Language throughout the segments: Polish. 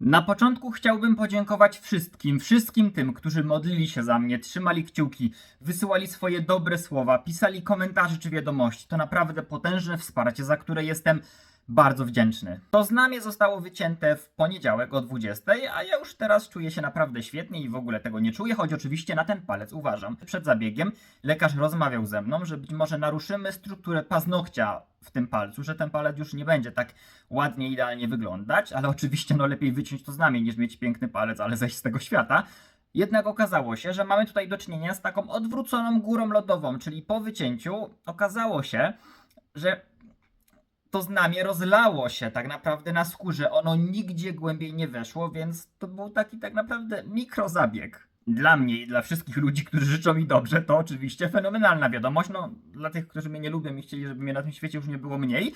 Na początku chciałbym podziękować wszystkim, wszystkim tym, którzy modlili się za mnie, trzymali kciuki, wysyłali swoje dobre słowa, pisali komentarze czy wiadomości. To naprawdę potężne wsparcie, za które jestem bardzo wdzięczny. To znamie zostało wycięte w poniedziałek o 20, a ja już teraz czuję się naprawdę świetnie i w ogóle tego nie czuję, choć oczywiście na ten palec uważam. Przed zabiegiem lekarz rozmawiał ze mną, że być może naruszymy strukturę paznokcia w tym palcu, że ten palec już nie będzie tak ładnie, idealnie wyglądać, ale oczywiście no lepiej wyciąć to znamie niż mieć piękny palec, ale zejść z tego świata. Jednak okazało się, że mamy tutaj do czynienia z taką odwróconą górą lodową, czyli po wycięciu okazało się, że to znamie rozlało się tak naprawdę na skórze. Ono nigdzie głębiej nie weszło, więc to był taki tak naprawdę mikrozabieg. Dla mnie i dla wszystkich ludzi, którzy życzą mi dobrze, to oczywiście fenomenalna wiadomość. No, dla tych, którzy mnie nie lubią i chcieli, żeby mnie na tym świecie już nie było mniej,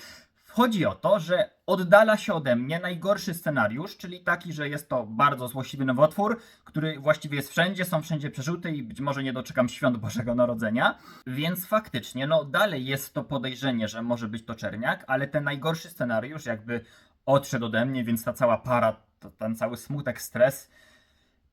Chodzi o to, że oddala się ode mnie najgorszy scenariusz, czyli taki, że jest to bardzo złośliwy nowotwór, który właściwie jest wszędzie, są wszędzie przerzuty i być może nie doczekam świąt Bożego Narodzenia. Więc faktycznie, no dalej jest to podejrzenie, że może być to czerniak, ale ten najgorszy scenariusz jakby odszedł ode mnie, więc ta cała para, ten cały smutek, stres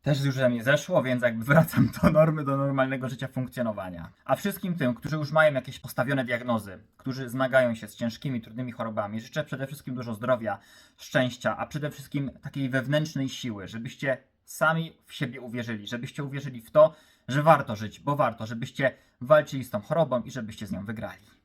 też już ze mnie zeszło, więc jakby wracam do normy, do normalnego życia funkcjonowania. A wszystkim tym, którzy już mają jakieś postawione diagnozy, którzy zmagają się z ciężkimi, trudnymi chorobami, życzę przede wszystkim dużo zdrowia, szczęścia, a przede wszystkim takiej wewnętrznej siły, żebyście sami w siebie uwierzyli, żebyście uwierzyli w to, że warto żyć, bo warto, żebyście walczyli z tą chorobą i żebyście z nią wygrali.